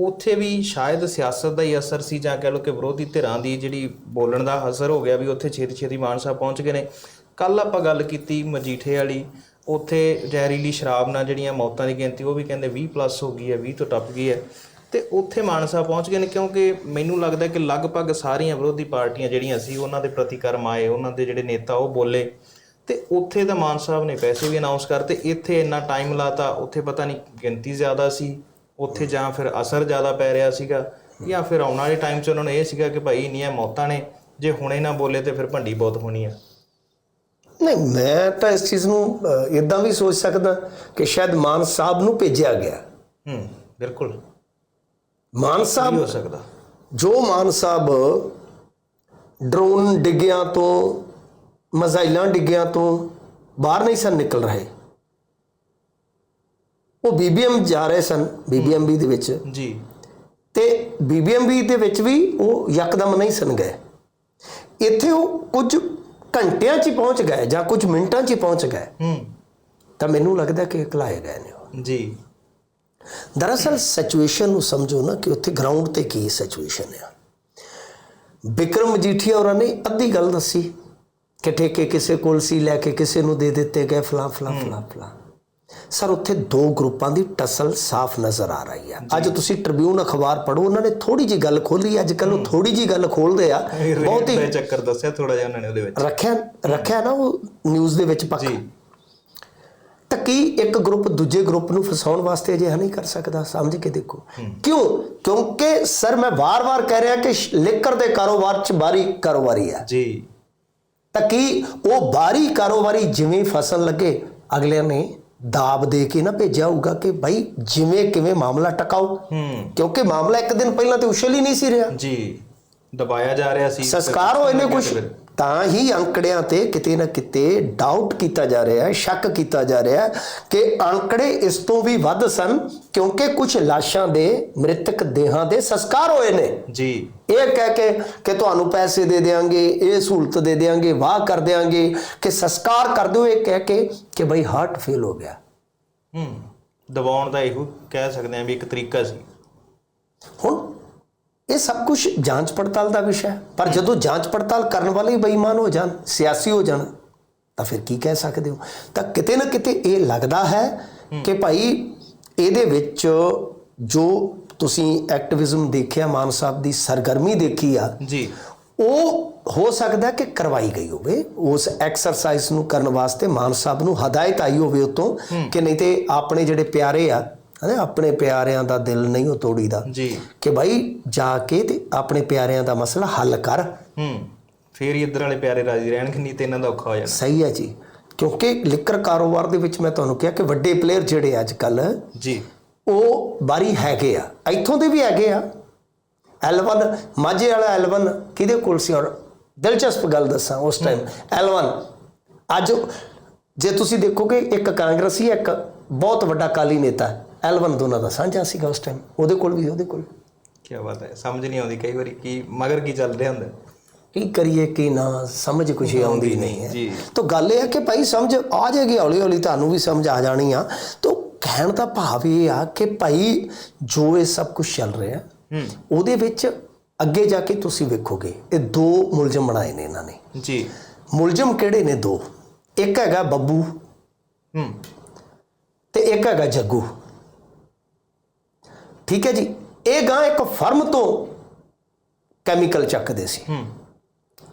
ਉੱਥੇ ਵੀ ਸ਼ਾਇਦ ਸਿਆਸਤ ਦਾ ਹੀ ਅਸਰ ਸੀ ਜਾਂ ਕਹਿ ਲਓ ਕਿ ਵਿਰੋਧੀ ਧਿਰਾਂ ਦੀ ਜਿਹੜੀ ਬੋਲਣ ਦਾ ਅਸਰ ਹੋ ਗਿਆ ਵੀ ਉੱਥੇ ਛੇਤੀ ਛੇਤੀ ਮਾਨ ਸਾਹਿਬ ਪਹੁੰਚ ਗਏ ਨੇ। ਕੱਲ ਆਪਾਂ ਗੱਲ ਕੀਤੀ ਮਜੀਠੇ ਵਾਲੀ, ਉੱਥੇ ਜ਼ਹਿਰੀਲੀ ਸ਼ਰਾਬ ਨਾਲ ਜਿਹੜੀਆਂ ਮੌਤਾਂ ਦੀ ਗਿਣਤੀ, ਉਹ ਵੀ ਕਹਿੰਦੇ 20 ਪਲੱਸ ਹੋ ਗਈ ਹੈ 20 ਤੋਂ ਟੱਪ ਗਈ ਹੈ। ਤੇ ਉੱਥੇ ਮਾਨ ਸਾਹਿਬ ਪਹੁੰਚ ਗਏ ਨੇ ਕਿਉਂਕਿ ਮੈਨੂੰ ਲੱਗਦਾ ਕਿ ਲਗਭਗ ਸਾਰੀਆਂ ਵਿਰੋਧੀ ਪਾਰਟੀਆਂ ਜਿਹੜੀਆਂ ਸੀ, ਉਹਨਾਂ ਦੇ ਪ੍ਰਤੀਕਰਮ ਆਏ, ਉਹਨਾਂ ਦੇ ਜਿਹੜੇ ਨੇਤਾ ਉਹ ਬੋਲੇ। ਤੇ ਉੱਥੇ ਤਾਂ ਮਾਨ ਸਾਹਿਬ ਨੇ ਪੈਸੇ ਵੀ ਅਨਾਉਂਸ ਕਰਤੇ, ਇੱਥੇ ਇੰਨਾ ਟਾਈਮ ਲਾਤਾ, ਉੱਥੇ ਪਤਾ ਨਹੀਂ ਗਿਣਤੀ ਜ਼ਿਆਦਾ ਸੀ। ਉੱਥੇ ਜਾਂ ਫਿਰ ਅਸਰ ਜ਼ਿਆਦਾ ਪੈ ਰਿਹਾ ਸੀਗਾ ਜਾਂ ਫਿਰ ਆਉਣ ਵਾਲੇ ਟਾਈਮ 'ਚ ਉਹਨਾਂ ਨੂੰ ਇਹ ਸੀਗਾ ਕਿ ਭਾਈ ਇੰਨੀਆਂ ਮੌਤਾਂ ਨੇ ਜੇ ਹੁਣੇ ਨਾ ਬੋਲੇ ਤੇ ਫਿਰ ਭੰਡੀ ਬਹੁਤ ਹੋਣੀ ਆ। ਨਹੀਂ ਮੈਂ ਤਾਂ ਇਸ ਚੀਜ਼ ਨੂੰ ਇਦਾਂ ਵੀ ਸੋਚ ਸਕਦਾ ਕਿ ਸ਼ਾਇਦ ਮਾਨ ਸਾਹਿਬ ਨੂੰ ਭੇਜਿਆ ਗਿਆ। ਹੂੰ ਬਿਲਕੁਲ। ਮਾਨ ਸਾਹਿਬ ਹੋ ਸਕਦਾ। ਜੋ ਮਾਨ ਸਾਹਿਬ ਡਰੋਨ ਡਿੱਗਿਆਂ ਤੋਂ ਮਜ਼ਾਈਲਾਂ ਡਿੱਗਿਆਂ ਤੋਂ ਬਾਹਰ ਨਹੀਂ ਸਨ ਨਿਕਲ ਰਹੇ। ਉਹ ਬੀਬੀਐਮ ਜਾ ਰਹੇ ਸਨ ਬੀਬੀਐਮਬੀ ਦੇ ਵਿੱਚ। ਜੀ। ਤੇ ਬੀਬੀਐਮਬੀ ਦੇ ਵਿੱਚ ਵੀ ਉਹ ਯਕਦਮ ਨਹੀਂ ਸਨ ਗਏ। ਇੱਥੇ ਉਹ ਕੁਝ ਘੰਟਿਆਂ 'ਚ ਹੀ ਪਹੁੰਚ ਗਏ ਜਾਂ ਕੁਝ ਮਿੰਟਾਂ 'ਚ ਹੀ ਪਹੁੰਚ ਗਏ। ਹੂੰ। ਤਾਂ ਮੈਨੂੰ ਲੱਗਦਾ ਕਿ ਇਕਲਾਏ ਗਏ ਨੇ ਉਹ। ਜੀ। ਦਰਅਸਲ ਸਿਚੁਏਸ਼ਨ ਨੂੰ ਸਮਝੋ ਨਾ ਕਿ ਉੱਥੇ ਗਰਾਊਂਡ ਤੇ ਕੀ ਸਿਚੁਏਸ਼ਨ ਆ। ਵਿਕਰਮ ਮਜੀਠੀਆ ਹੋਰਾਂ ਨੇ ਅੱਧੀ ਗੱਲ ਦੱਸੀ ਕਿ ਠੇਕੇ ਕਿਸੇ ਕੋਲ ਸੀ ਲੈ ਕੇ ਕਿਸੇ ਨੂੰ ਦੇ ਦਿੱਤੇ ਗਏ ਫਲਾਂ ਫਲਾਂ ਫਲਾਂ ਫਲਾਂ। ਸਰ ਉੱਥੇ ਦੋ ਗਰੁੱਪਾਂ ਦੀ ਟਸਲ ਸਾਫ਼ ਨਜ਼ਰ ਆ ਰਹੀ ਆ। ਅੱਜ ਤੁਸੀਂ ਟ੍ਰਿਬਿਊਨ ਅਖਬਾਰ ਪੜ੍ਹੋ ਉਹਨਾਂ ਨੇ ਥੋੜੀ ਜੀ ਗੱਲ ਖੋਲੀ ਅੱਜ ਕੱਲ ਉਹ ਥੋੜੀ ਜੀ ਗੱਲ ਖੋਲਦੇ ਆ ਬਹੁਤ ਹੀ ਚੱਕਰ ਦੱਸਿਆ ਥੋੜਾ ਜਿਹਾ ਉਹਨਾਂ ਨੇ ਉਹਦੇ ਵਿੱਚ। ਰੱਖਿਆ ਰੱਖਿਆ ਨਾ ਉਹ ਨਿਊਜ਼ ਦੇ ਵਿੱਚ ਪੱਕਾ। ਤਾਂ ਕੀ ਇੱਕ ਗਰੁੱਪ ਦੂਜੇ ਗਰੁੱਪ ਨੂੰ ਫਸਾਉਣ ਵਾਸਤੇ ਅਜਿਹਾ ਨਹੀਂ ਕਰ ਸਕਦਾ? ਸਮਝ ਕੇ ਦੇਖੋ। ਕਿਉਂ? ਕਿਉਂਕਿ ਸਰ ਮੈਂ ਵਾਰ-ਵਾਰ ਕਹਿ ਰਿਹਾ ਕਿ ਲਿਕਰ ਦੇ ਕਾਰੋਬਾਰ 'ਚ ਬਾਰੀ ਕਾਰੋਬਾਰੀ ਹੈ ਜੀ। ਤਾਂ ਕੀ ਉਹ ਬਾਰੀ ਕਾਰੋਬਾਰੀ ਜਿਵੇਂ ਫਸਣ ਲੱਗੇ ਅਗਲਿਆਂ ਨੇ ਦਾਬ ਦੇ ਕੇ ਨਾ ਭੇਜਿਆ ਹੋਊਗਾ ਕਿ ਭਾਈ ਜਿਵੇਂ ਕਿਵੇਂ ਮਾਮਲਾ ਟਕਾਓ ਹੂੰ। ਕਿਉਂਕਿ ਮਾਮਲਾ ਇੱਕ ਦਿਨ ਪਹਿਲਾਂ ਤੇ ਉਛਲ ਹੀ ਨਹੀਂ ਸੀ ਰਿਹਾ। ਜੀ ਦਬਾਇਆ ਜਾ ਰਿਹਾ ਸੀ। ਸੰਸਕਾਰ ਹੋਏ ਨੇ ਕੁਝ ਤਾਂ ਹੀ ਅੰਕੜਿਆਂ ਤੇ ਕਿਤੇ ਨਾ ਕਿਤੇ ਡਾਊਟ ਕੀਤਾ ਜਾ ਰਿਹਾ ਹੈ ਸ਼ੱਕ ਕੀਤਾ ਜਾ ਰਿਹਾ ਹੈ ਕਿ ਅੰਕੜੇ ਇਸ ਤੋਂ ਵੀ ਵੱਧ ਸਨ ਕਿਉਂਕਿ ਕੁਝ ਲਾਸ਼ਾਂ ਦੇ ਮ੍ਰਿਤਕ ਦੇਹਾਂ ਦੇ ਸੰਸਕਾਰ ਹੋਏ ਨੇ। ਜੀ। ਇਹ ਕਹਿ ਕੇ ਕਿ ਤੁਹਾਨੂੰ ਪੈਸੇ ਦੇ ਦੇਾਂਗੇ ਇਹ ਸਹੂਲਤ ਦੇ ਦੇਾਂਗੇ ਵਾਹ ਕਰ ਦੇਾਂਗੇ ਕਿ ਸੰਸਕਾਰ ਕਰ ਦਿਓ ਇਹ ਕਹਿ ਕੇ ਕਿ ਬਈ ਹਾਰਟ ਫੇਲ ਹੋ ਗਿਆ। ਹੂੰ ਦਬਾਉਣ ਦਾ ਇਹੋ ਕਹਿ ਸਕਦੇ ਆ ਵੀ ਇੱਕ ਤਰੀਕਾ ਸੀ। ਹੁਣ ਇਹ ਸਭ ਕੁਝ ਜਾਂਚ ਪੜਤਾਲ ਦਾ ਵਿਸ਼ਾ ਹੈ। ਪਰ ਜਦੋਂ ਜਾਂਚ ਪੜਤਾਲ ਕਰਨ ਵਾਲੇ ਬੇਈਮਾਨ ਹੋ ਜਾਣ ਸਿਆਸੀ ਹੋ ਜਾਣ ਤਾਂ ਫਿਰ ਕੀ ਕਹਿ ਸਕਦੇ ਹੋ? ਤਾਂ ਕਿਤੇ ਨਾ ਕਿਤੇ ਇਹ ਲੱਗਦਾ ਹੈ ਕਿ ਭਾਈ ਇਹਦੇ ਵਿੱਚ ਜੋ ਤੁਸੀਂ ਐਕਟਿਵਿਜ਼ਮ ਦੇਖਿਆ ਮਾਨ ਸਾਹਿਬ ਦੀ ਸਰਗਰਮੀ ਦੇਖੀ ਆ ਜੀ। ਉਹ ਹੋ ਸਕਦਾ ਕਿ ਕਰਵਾਈ ਗਈ ਹੋਵੇ। ਉਸ ਐਕਸਰਸਾਈਜ਼ ਨੂੰ ਕਰਨ ਵਾਸਤੇ ਮਾਨ ਸਾਹਿਬ ਨੂੰ ਹਦਾਇਤ ਆਈ ਹੋਵੇ ਉਤੋਂ ਕਿ ਨਹੀਂ ਤੇ ਆਪਣੇ ਜਿਹੜੇ ਪਿਆਰੇ ਆ ਹਨਾ ਆਪਣੇ ਪਿਆਰਿਆਂ ਦਾ ਦਿਲ ਨਹੀਂ ਉਹ ਤੋੜੀਦਾ। ਜੀ। ਕਿ ਭਾਈ ਜਾ ਕੇ ਤੇ ਆਪਣੇ ਪਿਆਰਿਆਂ ਦਾ ਮਸਲਾ ਹੱਲ ਕਰ। ਹੂੰ ਫੇਰ ਹੀ ਇੱਧਰ ਵਾਲੇ ਪਿਆਰੇ ਰਾਜੀ ਰਹਿਣਗੇ ਨਹੀਂ ਤੇ ਇਹਨਾਂ ਦਾ ਔਖਾ ਹੋ ਜਾਣਾ। ਸਹੀ ਹੈ ਜੀ। ਕਿਉਂਕਿ ਲਿਕਰ ਕਾਰੋਬਾਰ ਦੇ ਵਿੱਚ ਮੈਂ ਤੁਹਾਨੂੰ ਕਿਹਾ ਕਿ ਵੱਡੇ ਪਲੇਅਰ ਜਿਹੜੇ ਅੱਜ ਕੱਲ ਜੀ। ਉਹ ਬਾਰੀ ਹੈਗੇ ਆ। ਇੱਥੋਂ ਦੇ ਵੀ ਹੈਗੇ ਆ। L1 ਮਾਝੇ ਵਾਲਾ L1 ਕਿਹਦੇ ਕੋਲ ਸੀ? ਔਰ ਦਿਲਚਸਪ ਗੱਲ ਦੱਸਾਂ ਉਸ ਟਾਈਮ L1 ਅੱਜ ਜੇ ਤੁਸੀਂ ਦੇਖੋਗੇ ਇੱਕ ਕਾਂਗਰਸੀ ਇੱਕ ਬਹੁਤ ਵੱਡਾ ਕਾਲੀ ਨੇਤਾ। L1 ਦੋਨਾਂ ਦਾ ਸਾਂਝਾ ਸੀਗਾ ਉਸ ਟਾਈਮ ਉਹਦੇ ਕੋਲ ਵੀ ਉਹਦੇ ਕੋਲ ਕੀ ਬਾਤ ਹੈ ਸਮਝ ਨਹੀਂ ਆਉਂਦੀ ਕਈ ਵਾਰੀ ਕੀ ਮਗਰ ਕੀ ਚੱਲ ਰਿਹਾ ਹੁੰਦਾ? ਕੀ ਕਰੀਏ ਕੀ ਨਾ ਸਮਝ ਕੁਛ ਆਉਂਦੀ ਨਹੀਂ ਹੈ। ਤਾਂ ਗੱਲ ਇਹ ਹੈ ਕਿ ਭਾਈ ਸਮਝ ਆ ਜਾਏਗੀ ਹੌਲੀ ਹੌਲੀ ਤੁਹਾਨੂੰ ਵੀ ਸਮਝ ਆ ਜਾਣੀ ਆ। ਤਾਂ ਕਹਿਣ ਦਾ ਭਾਵ ਇਹ ਆ ਕਿ ਭਾਈ ਜੋ ਇਹ ਸਭ ਕੁਝ ਚੱਲ ਰਿਹਾ ਹੂੰ। ਉਹਦੇ ਵਿੱਚ ਅੱਗੇ ਜਾ ਕੇ ਤੁਸੀਂ ਵੇਖੋਗੇ ਇਹ ਦੋ ਮੁਲਜ਼ਮ ਬਣਾਏ ਨੇ ਇਹਨਾਂ ਨੇ। ਜੀ। ਮੁਲਜ਼ਮ ਕਿਹੜੇ ਨੇ ਦੋ? ਇੱਕ ਹੈਗਾ ਬੱਬੂ ਹੂੰ। ਤੇ ਇੱਕ ਹੈਗਾ ਜੱਗੂ। ਠੀਕ ਹੈ ਜੀ? ਇਹ ਗਾਂ ਇੱਕ ਫਰਮ ਤੋਂ ਕੈਮੀਕਲ ਚੱਕਦੇ ਸੀ। ਹੂੰ।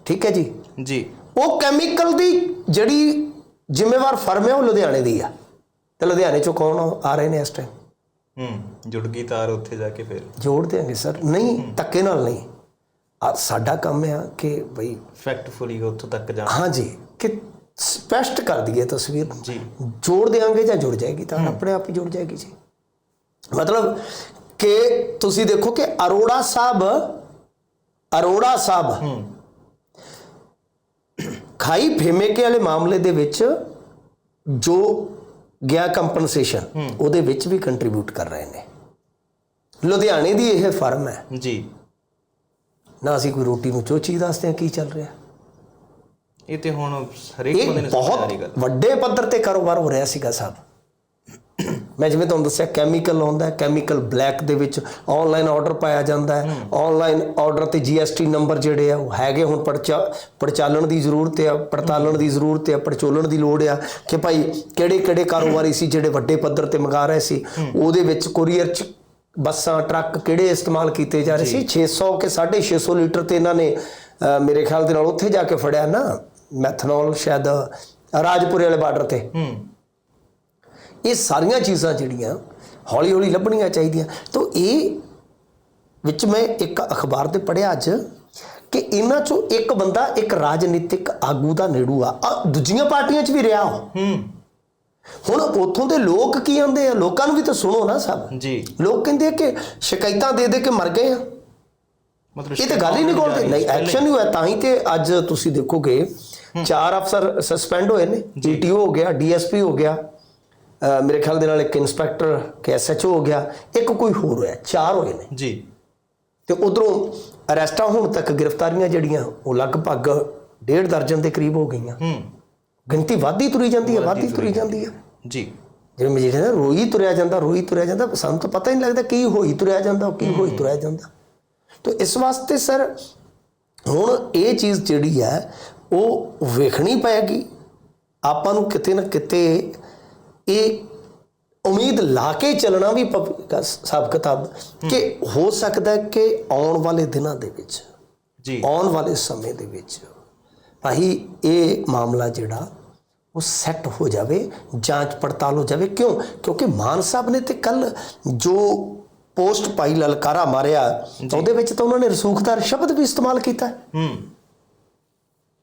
ਠੀਕ ਹੈ ਜੀ? ਜੀ। ਉਹ ਕੈਮੀਕਲ ਦੀ ਜਿਹੜੀ ਜ਼ਿੰਮੇਵਾਰ ਫਰਮ ਹੈ ਉਹ ਲੁਧਿਆਣੇ ਦੀ ਆ। ਤੇ ਲੁਧਿਆਣੇ ਚੋਂ ਕੌਣ ਆ ਰਹੇ ਨੇ ਇਸ ਟਾਈਮ ਹੂੰ ਜੁੜ ਗਈ ਤਾਰ ਉੱਥੇ ਜਾ ਕੇ ਫੇਰ। ਜੋੜ ਦੇਾਂਗੇ ਸਰ। ਨਹੀਂ ਧੱਕੇ ਨਾਲ ਨਹੀਂ। ਆ ਸਾਡਾ ਕੰਮ ਆ ਕਿ ਬਈ ਫੈਕਟਫੁਲੀ ਉੱਥੋਂ ਤੱਕ ਜਾਣਾ। ਹਾਂਜੀ ਕਿ ਸਪਸ਼ਟ ਕਰ ਦਈਏ ਤਸਵੀਰ ਨੂੰ। ਜੀ। ਜੋੜ ਦੇਾਂਗੇ ਜਾਂ ਜੁੜ ਜਾਏਗੀ? ਤਾਂ ਆਪਣੇ ਆਪ ਹੀ ਜੁੜ ਜਾਏਗੀ ਜੀ। ਮਤਲਬ ਕਿ ਤੁਸੀਂ ਦੇਖੋ ਕਿ ਅਰੋੜਾ ਸਾਹਿਬ ਅਰੋੜਾ ਸਾਹਿਬ ਖਾਈ ਫੇਮੇਕੇ ਵਾਲੇ ਮਾਮਲੇ ਦੇ ਵਿੱਚ ਜੋ ਗਿਆ ਕੰਪਨਸੇਸ਼ਨ ਉਹਦੇ ਵਿੱਚ ਵੀ ਕੰਟਰੀਬਿਊਟ ਕਰ ਰਹੇ ਨੇ। ਲੁਧਿਆਣੇ ਦੀ ਇਹ ਫਰਮ ਹੈ। ਜੀ। ਨਾ ਅਸੀਂ ਕੋਈ ਰੋਟੀ ਨੂੰ ਚੋਚੀ ਦੱਸਦੇ ਹਾਂ ਕੀ ਚੱਲ ਰਿਹਾ। ਇਹ ਤੇ ਹੁਣ ਹਰੇਕ ਬੰਦੇ ਨੂੰ ਬਹੁਤ ਵੱਡੇ ਪੱਧਰ ਤੇ ਕਾਰੋਬਾਰ ਹੋ ਰਿਹਾ ਸੀਗਾ ਸਾਹਿਬ। ਮੈਂ ਜਿਵੇਂ ਤੁਹਾਨੂੰ ਦੱਸਿਆ ਕੈਮੀਕਲ ਆਉਂਦਾ ਹੈ ਕੈਮੀਕਲ ਬਲੈਕ ਦੇ ਵਿੱਚ ਆਨਲਾਈਨ ਆਰਡਰ ਪਾਇਆ ਜਾਂਦਾ ਹੈ। ਆਨਲਾਈਨ ਆਰਡਰ ਤੇ ਜੀਐਸਟੀ ਨੰਬਰ ਜਿਹੜੇ ਆ ਉਹ ਹੈਗੇ ਹੁਣ ਪੜਚਾ ਪੜਚਾਲਣ ਦੀ ਜ਼ਰੂਰਤ ਆ ਪੜਤਾਲਣ ਦੀ ਜ਼ਰੂਰਤ ਆ ਪੜਚੋਲਣ ਦੀ ਲੋੜ ਆ ਕਿ ਭਾਈ ਕਿਹੜੇ ਕਿਹੜੇ ਕਾਰੋਬਾਰੀ ਸੀ ਜਿਹੜੇ ਵੱਡੇ ਪੱਧਰ ਤੇ ਮੰਗਾ ਰਹੇ ਸੀ ਉਹਦੇ ਵਿੱਚ ਕੁਰੀਅਰ ਚ ਬੱਸਾਂ ਟਰੱਕ ਕਿਹੜੇ ਇਸਤੇਮਾਲ ਕੀਤੇ ਜਾ ਰਹੇ ਸੀ? 600 ਕੇ 650 ਲੀਟਰ ਤੇ ਇਹਨਾਂ ਨੇ ਮੇਰੇ ਖਿਆਲ ਦੇ ਨਾਲ ਉੱਥੇ ਜਾ ਕੇ ਫੜਿਆ ਨਾ ਮੈਥਨੋਲ ਸ਼ਾਇਦ ਰਾਜਪੁਰੇ ਵਾਲੇ ਬਾਰਡਰ ਤੇ। ਹੂੰ। ਇਹ ਸਾਰੀਆਂ ਚੀਜ਼ਾਂ ਜਿਹੜੀਆਂ ਹੌਲੀ ਹੌਲੀ ਲੱਭਣੀਆਂ ਚਾਹੀਦੀਆਂ। ਤਾਂ ਇਹ ਵਿੱਚ ਮੈਂ ਇੱਕ ਅਖਬਾਰ ਤੇ ਪੜਿਆ ਅੱਜ ਕਿ ਇਹਨਾਂ ਚੋਂ ਇੱਕ ਬੰਦਾ ਇੱਕ ਰਾਜਨੀਤਿਕ ਆਗੂ ਦਾ ਨੇੜੂ ਆ। ਦੂਜੀਆਂ ਪਾਰਟੀਆਂ 'ਚ ਵੀ ਰਿਹਾ ਹੂੰ। ਹੁਣ ਉੱਥੋਂ ਦੇ ਲੋਕ ਕੀ ਆਂਦੇ ਆ? ਲੋਕਾਂ ਨੂੰ ਵੀ ਤਾਂ ਸੁਣੋ ਨਾ ਸਭ। ਜੀ। ਲੋਕ ਕਹਿੰਦੇ ਆ ਕਿ ਸ਼ਿਕਾਇਤਾਂ ਦੇ ਦੇ ਕੇ ਮਰ ਗਏ ਆ। ਮਤਲਬ ਇਹ ਤਾਂ ਗੱਲ ਹੀ ਨਹੀਂ ਕੋਲਦੇ ਨਹੀਂ ਐਕਸ਼ਨ ਹੀ ਹੋਇਆ ਤਾਂ ਹੀ ਤੇ ਅੱਜ ਤੁਸੀਂ ਦੇਖੋਗੇ ਚਾਰ ਅਫਸਰ ਸਸਪੈਂਡ ਹੋਏ ਨੇ ਜੀਟੀਓ ਹੋ ਗਿਆ ਡੀਐਸਪੀ ਹੋ ਗਿਆ। ਮੇਰੇ ਖਿਆਲ ਦੇ ਨਾਲ ਇੱਕ ਇਨਸਪੈਕਟਰ ਕੇ ਐਸਐਚਓ ਹੋ ਗਿਆ ਇੱਕ ਕੋਈ ਹੋਰ ਹੋਇਆ ਚਾਰ ਹੋਏ ਨੇ। ਜੀ। ਤੇ ਉਧਰੋਂ ਅਰੈਸਟਾਂ ਹੁਣ ਤੱਕ ਗ੍ਰਿਫਤਾਰੀਆਂ ਜਿਹੜੀਆਂ ਉਹ ਲਗਭਗ ਡੇਢ ਦਰਜਨ ਦੇ ਕਰੀਬ ਹੋ ਗਈਆਂ। ਹੂੰ। ਗਿਣਤੀ ਵੱਧਦੀ ਤੁਰੀ ਜਾਂਦੀ ਹੈ ਵੱਧਦੀ ਤੁਰੀ ਜਾਂਦੀ ਹੈ। ਜੀ। ਜਿਵੇਂ ਮੈਂ ਜਿਹੜਾ ਰੋਈ ਤੁਰਿਆ ਜਾਂਦਾ ਰੋਈ ਤੁਰਿਆ ਜਾਂਦਾ ਸਾਨੂੰ ਤਾਂ ਪਤਾ ਹੀ ਨਹੀਂ ਲੱਗਦਾ ਕੀ ਹੋਈ ਤੁਰਿਆ ਜਾਂਦਾ ਕੀ ਹੋਈ ਤੁਰਿਆ ਜਾਂਦਾ। ਤਾਂ ਇਸ ਵਾਸਤੇ ਸਰ ਹੁਣ ਇਹ ਚੀਜ਼ ਜਿਹੜੀ ਹੈ ਉਹ ਵੇਖਣੀ ਪਏਗੀ। ਆਪਾਂ ਨੂੰ ਕਿਤੇ ਨਾ ਕਿਤੇ ਇਹ ਉਮੀਦ ਲਾ ਕੇ ਚੱਲਣਾ ਵੀ ਸਭ ਕਿਤਾਬ ਕਿ ਹੋ। ਸਕਦਾ ਹੈ ਕਿ ਆਉਣ ਵਾਲੇ ਦਿਨਾਂ ਦੇ ਵਿੱਚ ਜੀ। ਆਉਣ ਵਾਲੇ ਸਮੇਂ ਦੇ ਵਿੱਚ ਭਾਈ ਇਹ ਮਾਮਲਾ ਜਿਹੜਾ ਉਹ ਸੈੱਟ ਹੋ ਜਾਵੇ ਜਾਂਚ ਪੜਤਾਲ ਹੋ ਜਾਵੇ। ਕਿਉਂ? ਕਿਉਂਕਿ ਮਾਨ ਸਾਹਿਬ ਨੇ ਤੇ ਕੱਲ ਜੋ ਪੋਸਟ ਪਾਈ ਲਲਕਾਰਾ ਮਾਰਿਆ ਉਹਦੇ ਵਿੱਚ ਤਾਂ ਉਹਨਾਂ ਨੇ ਰਸੂਖਦਾਰ ਸ਼ਬਦ ਵੀ ਇਸਤੇਮਾਲ ਕੀਤਾ। ਹੈ।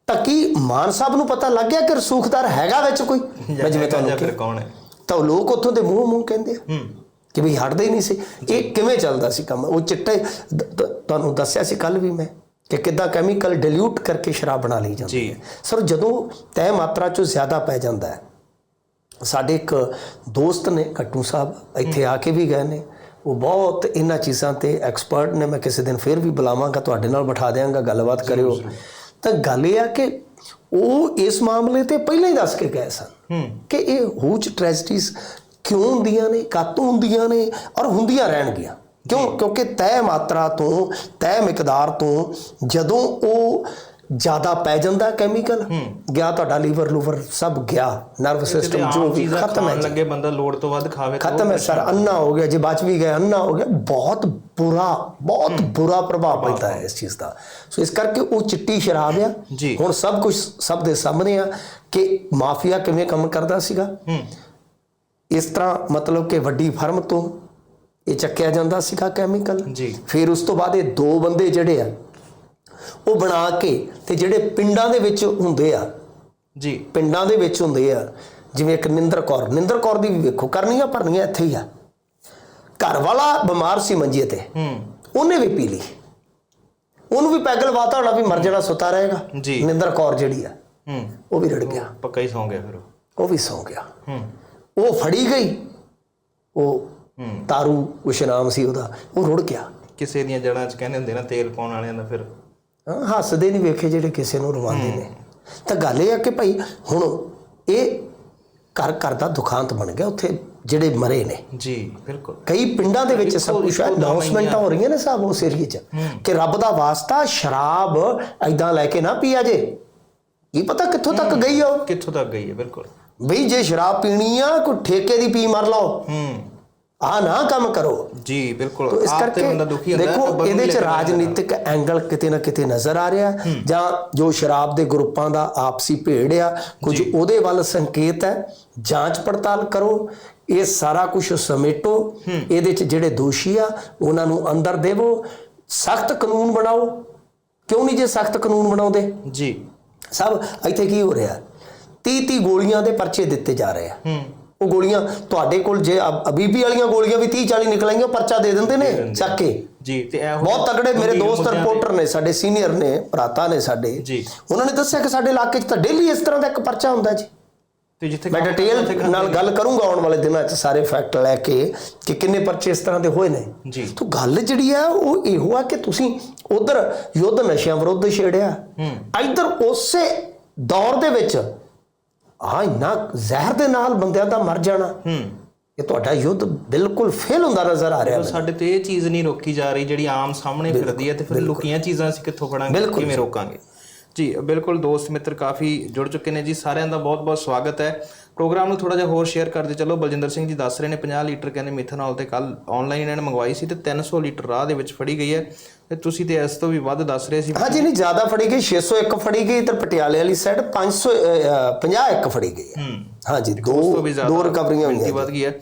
ਤਾਂ ਕੀ ਮਾਨ ਸਾਹਿਬ ਨੂੰ ਪਤਾ ਲੱਗ ਗਿਆ ਕਿ ਰਸੂਖਦਾਰ ਹੈਗਾ ਵਿੱਚ ਕੋਈ? ਮੈਂ ਜਿਵੇਂ ਤੁਹਾਨੂੰ ਫਿਰ ਕੌਣ ਹੈ? ਤਾਂ ਲੋਕ ਉੱਥੋਂ ਦੇ ਮੂੰਹ ਮੂੰਹ ਕਹਿੰਦੇ ਆ ਕਿ ਵੀ ਹਟਦੇ ਹੀ ਨਹੀਂ ਸੀ। ਇਹ ਕਿਵੇਂ ਚੱਲਦਾ ਸੀ ਕੰਮ? ਉਹ ਚਿੱਟੇ ਤੁਹਾਨੂੰ ਦੱਸਿਆ ਸੀ ਕੱਲ ਵੀ ਮੈਂ ਕਿ ਕਿੱਦਾਂ ਕੈਮੀਕਲ ਡਿਲੂਟ ਕਰਕੇ ਸ਼ਰਾਬ ਬਣਾ ਲਈ ਜਾਂਦੀ। ਹੈ। ਸਰ ਜਦੋਂ ਤੈ ਮਾਤਰਾ ਚੋਂ ਜ਼ਿਆਦਾ ਪੈ ਜਾਂਦਾ ਹੈ ਸਾਡੇ ਇੱਕ ਦੋਸਤ ਨੇ ਕੱਟੂ ਸਾਹਿਬ ਇੱਥੇ ਆ ਕੇ ਵੀ ਗਏ ਨੇ। ਉਹ ਬਹੁਤ ਇਹਨਾਂ ਚੀਜ਼ਾਂ ਤੇ ਐਕਸਪਰਟ ਨੇ। ਮੈਂ ਕਿਸੇ ਦਿਨ ਫੇਰ ਵੀ ਬੁਲਾਵਾਂਗਾ ਤੁਹਾਡੇ ਨਾਲ ਬਿਠਾ ਦਿਆਂਗਾ ਗੱਲਬਾਤ ਕਰਿਓ। ਤਾਂ ਗੱਲ ਇਹ ਆ ਕਿ ਉਹ ਇਸ ਮਾਮਲੇ ਤੇ ਪਹਿਲਾਂ ਹੀ ਦੱਸ ਕੇ ਗਏ ਸਨ ਕਿ ਇਹ ਹੂਚ ਟ੍ਰੈਜਡੀਜ਼ ਕਿਉਂ ਹੁੰਦੀਆਂ ਨੇ ਕਾਤੋਂ ਹੁੰਦੀਆਂ ਨੇ ਔਰ ਹੁੰਦੀਆਂ ਰਹਿਣਗੀਆਂ। ਕਿਉਂ? ਕਿਉਂਕਿ ਤੈ ਮਾਤਰਾ ਤੋਂ ਤੈ ਮਿਕਦਾਰ ਤੋਂ ਜਦੋਂ ਉਹ ਜ਼ਿਆਦਾ ਪੈ ਜਾਂਦਾ ਕੈਮੀਕਲ ਗਿਆ ਤੁਹਾਡਾ ਲੀਵਰ ਲੂਵਰ ਸਭ ਗਿਆ ਨਰਵ ਸਿਸਟਮ ਜੋ ਵੀ ਖਤਮ ਹੈ। ਲੱਗੇ ਬੰਦਾ ਲੋੜ ਤੋਂ ਵੱਧ ਖਾਵੇ ਖਤਮ ਹੈ ਸਰ ਅੰਨਾ ਹੋ ਗਿਆ ਜੇ ਬਚ ਵੀ ਗਿਆ ਅੰਨਾ ਹੋ ਗਿਆ ਬਹੁਤ ਬੁਰਾ ਬਹੁਤ ਬੁਰਾ ਪ੍ਰਭਾਵ ਪੈਂਦਾ ਹੈ ਇਸ ਚੀਜ਼ ਦਾ। ਸੋ ਇਸ ਕਰਕੇ ਉਹ ਚਿੱਟੀ ਸ਼ਰਾਬ ਆ। ਹੁਣ ਸਭ ਕੁਝ ਸਭ ਦੇ ਸਾਹਮਣੇ ਆ ਕਿ ਮਾਫੀਆ ਕਿਵੇਂ ਕੰਮ ਕਰਦਾ ਸੀਗਾ? ਇਸ ਤਰ੍ਹਾਂ ਮਤਲਬ ਕਿ ਵੱਡੀ ਫਰਮ ਤੋਂ ਇਹ ਚੱਕਿਆ ਜਾਂਦਾ ਸੀਗਾ ਕੈਮੀਕਲ ਜੀ। ਫਿਰ ਉਸ ਤੋਂ ਬਾਅਦ ਇਹ ਦੋ ਬੰਦੇ ਜਿਹੜੇ ਆ ਉਹ ਬਣਾ ਕੇ ਤੇ ਜਿਹੜੇ ਪਿੰਡਾਂ ਦੇ ਵਿੱਚ ਹੁੰਦੇ ਆ ਜੀ। ਪਿੰਡਾਂ ਦੇ ਵਿੱਚ ਹੁੰਦੇ ਆ ਜਿਵੇਂ ਇੱਕ ਨਿੰਦਰ ਕੌਰ ਨਿੰਦਰ ਕੌਰ ਦੀ ਵੀ ਵੇਖੋ ਕਰਨੀਆਂ ਭਰਨੀਆਂ ਇੱਥੇ ਹੀ ਆ। ਘਰ ਵਾਲਾ ਬਿਮਾਰ ਸੀ ਮੰਜੇ ਤੇ। ਹੂੰ। ਉਹਨੇ ਵੀ ਪੀ ਲਈ। ਉਹਨੂੰ ਵੀ ਪੈਗ ਲਵਾਤਾ ਹੋਣਾ ਵੀ ਮਰ ਜਾਣਾ ਸੁੱਤਾ ਰਹੇਗਾ। ਜੀ। ਨਿੰਦਰ ਕੌਰ ਜਿਹੜੀ ਆ ਹੂੰ। ਉਹ ਵੀ ਰੜ ਗਿਆ। ਪੱਕਾ ਹੀ ਸੌਂ ਗਿਆ ਫਿਰ ਉਹ ਵੀ ਸੌ ਗਿਆ। ਹੂੰ। ਉਹ ਫੜੀ ਗਈ। ਉਹ ਹੂੰ। ਤਾਰੂ ਕੁਛ ਨਾਮ ਸੀ ਉਹਦਾ। ਉਹ ਰੁੜ ਗਿਆ। ਕਿਸੇ ਦੀਆਂ ਜੜਾਂ 'ਚ ਕਹਿੰਦੇ ਹੁੰਦੇ ਨਾ ਤੇਲ ਪਾਉਣ ਵਾਲਿਆਂ ਦਾ ਫਿਰ। ਹੱਸਦੇ ਨਹੀਂ ਵੇਖੇ ਜਿਹੜੇ ਕਿਸੇ ਨੂੰ ਰਵਾਉਂਦੇ ਨੇ। ਤਾਂ ਗੱਲ ਇਹ ਆ ਕਿ ਭਾਈ ਹੁਣ ਇਹ ਘਰ ਘਰ ਦਾ ਦੁਖਾਂਤ ਬਣ ਗਿਆ ਉੱਥੇ ਜਿਹੜੇ ਮਰੇ ਨੇ। ਜੀ ਬਿਲਕੁਲ। ਕਈ ਪਿੰਡਾਂ ਦੇ ਵਿੱਚ ਸਭ ਕੁਝ ਹੈ ਅਨਾਉਂਸਮੈਂਟਾਂ ਹੋ ਰਹੀਆਂ ਨੇ ਸਾਹਿਬ ਉਸ ਏਰੀਏ 'ਚ ਕਿ ਰੱਬ ਦਾ ਵਾਸਤਾ ਸ਼ਰਾਬ ਐਦਾਂ ਲੈ ਕੇ ਨਾ ਪੀਆ ਜੇ ਕੀ ਪਤਾ ਕਿੱਥੋਂ ਤੱਕ ਗਈ ਆ ਕਿੱਥੋਂ ਤੱਕ ਗਈ ਹੈ ਬਿਲਕੁਲ। ਬਈ ਜੇ ਸ਼ਰਾਬ ਪੀਣੀ ਆ ਕੋਈ ਠੇਕੇ ਦੀ ਪੀ ਮਰ ਲਓ। ਹੂੰ। ਆ ਨਾ ਕੰਮ ਕਰੋ। ਜੀ ਬਿਲਕੁਲ। ਇਸ ਆਪ ਤੇ ਕਰਕੇ ਬੰਦਾ ਦੁਖੀ ਹੁੰਦਾ ਦੇਖੋ ਇਹਦੇ ਚ ਰਾਜਨੀਤਿਕ ਐਂਗਲ ਕਿਤੇ ਨਾ ਕਿਤੇ ਨਜ਼ਰ ਆ ਰਿਹਾ। ਜਾਂ ਜੋ ਸ਼ਰਾਬ ਦੇ ਗਰੁੱਪਾਂ ਦਾ ਆਪਸੀ ਭੇੜ ਆ ਕੁਝ ਉਹਦੇ ਵੱਲ ਸੰਕੇਤ ਹੈ ਜਾਂਚ ਪੜਤਾਲ ਕਰੋ ਇਹ ਸਾਰਾ ਕੁਝ ਸਮੇਟੋ। ਇਹਦੇ ਚ ਜਿਹੜੇ ਦੋਸ਼ੀ ਆ ਉਹਨਾਂ ਨੂੰ ਅੰਦਰ ਦੇਵੋ। ਸਖਤ ਕਾਨੂੰਨ ਬਣਾਓ। ਕਿਉਂ ਨਹੀਂ ਜੇ ਸਖਤ ਕਾਨੂੰਨ ਬਣਾਉਂਦੇ? ਜੀ। ਸਭ ਇੱਥੇ ਕੀ ਹੋ ਰਿਹਾ? 30 30 ਗੋਲੀਆਂ ਦੇ ਪਰਚੇ ਦਿੱਤੇ ਜਾ ਰਹੇ ਆ। ਹੂੰ। ਉਹ ਗੋਲੀਆਂ ਤੁਹਾਡੇ ਕੋਲ ਜੇ ਅਬ- ਅਬੀਬੀ ਵਾਲੀਆਂ ਗੋਲੀਆਂ ਵੀ 30 40 ਨਿਕਲਾਂਗੀਆਂ ਪਰਚਾ ਦੇ ਦਿੰਦੇ ਨੇ ਚੱਕ ਕੇ? ਜੀ ਤੇ ਇਹੋ ਬਹੁਤ ਤਗੜੇ ਮੇਰੇ ਦੋਸਤ ਰਿਪੋਰਟਰ ਨੇ ਸਾਡੇ ਸੀਨੀਅਰ ਨੇ ਭਰਾਤਾ ਨੇ ਸਾਡੇ। ਜੀ। ਉਹਨਾਂ ਨੇ ਦੱਸਿਆ ਕਿ ਸਾਡੇ ਇਲਾਕੇ 'ਚ ਤਾਂ ਡੇਲੀ ਇਸ ਤਰ੍ਹਾਂ ਦਾ ਇੱਕ ਪਰਚਾ ਹੁੰਦਾ ਜੀ। ਤੇ ਜਿੱਥੇ ਮੈਂ ਡਿਟੇਲ ਨਾਲ ਗੱਲ ਕਰੂੰਗਾ ਆਉਣ ਵਾਲੇ ਦਿਨਾਂ 'ਚ ਸਾਰੇ ਫੈਕਟ ਲੈ ਕੇ ਕਿ ਕਿੰਨੇ ਪਰਚੇ ਇਸ ਤਰ੍ਹਾਂ ਦੇ ਹੋਏ ਨੇ। ਜੀ। ਤਾਂ ਗੱਲ ਜਿਹੜੀ ਆ ਉਹ ਇਹੋ ਆ ਕਿ ਤੁਸੀਂ ਉਧਰ ਯੁੱਧ ਨਸ਼ਿਆਂ ਵਿਰੁੱਧ ਛੇੜਿਆ। ਹੂੰ। ਇੱਧਰ ਉਸੇ ਦੌਰ ਦੇ ਵਿੱਚ ਆ ਇੰਨਾ ਜ਼ਹਿਰ ਦੇ ਨਾਲ ਬੰਦਿਆਂ ਦਾ ਮਰ ਜਾਣਾ। ਹੂੰ। ਇਹ ਤੁਹਾਡਾ ਯੁੱਧ ਬਿਲਕੁਲ ਫੇਲ ਹੁੰਦਾ ਨਜ਼ਰ ਆ ਰਿਹਾ ਸਾਡੇ ਤੇ ਇਹ ਚੀਜ਼ ਨਹੀਂ ਰੋਕੀ ਜਾ ਰਹੀ ਜਿਹੜੀ ਆਮ ਸਾਹਮਣੇ ਫਿਰਦੀ ਹੈ ਤੇ ਫਿਰ ਲੁਕੀਆਂ ਚੀਜ਼ਾਂ ਅਸੀਂ ਕਿੱਥੋਂ ਫੜਾਂਗੇ ਕਿਵੇਂ ਰੋਕਾਂਗੇ। ਜੀ ਬਿਲਕੁਲ ਦੋਸਤ ਮਿੱਤਰ ਕਾਫੀ ਜੁੜ ਚੁੱਕੇ ਨੇ ਜੀ ਸਾਰਿਆਂ ਦਾ ਬਹੁਤ-ਬਹੁਤ ਸਵਾਗਤ ਹੈ। ਪ੍ਰੋਗਰਾਮ ਨੂੰ ਥੋੜਾ ਜਿਹਾ ਹੋਰ ਸ਼ੇਅਰ ਕਰਦੇ ਚਲੋ। ਬਲਜਿੰਦਰ ਸਿੰਘ ਜੀ ਦੱਸ ਰਹੇ ਨੇ 50 ਲੀਟਰ ਕਹਿੰਦੇ ਮਿਥਨੋਲ ਤੇ ਕੱਲ ਆਨਲਾਈਨ ਇਹਨਾਂ ਨੇ ਮੰਗਵਾਈ ਸੀ ਤੇ 300 ਲੀਟਰ ਰਾਹ ਦੇ ਵਿੱਚ ਫੜੀ ਗਈ ਹੈ। ਤੇ ਤੁਸੀਂ ਤੇ ਇਸ ਤੋਂ ਵੀ ਵੱਧ ਦੱਸ ਰਹੇ ਸੀ। ਹਾਂਜੀ ਨਹੀਂ ਜ਼ਿਆਦਾ ਫੜੀ ਗਈ 601 ਫੜੀ ਗਈ ਤੇ ਪਟਿਆਲੇ ਵਾਲੀ ਸਾਈਡ 500 50 ਇੱਕ ਫੜੀ ਗਈ ਹੈ। ਹਾਂਜੀ ਦੋ ਦੋ ਰਿਕਵਰੀਆਂ ਹੋਈਆਂ ਵੱਧ ਗਈ ਹੈ।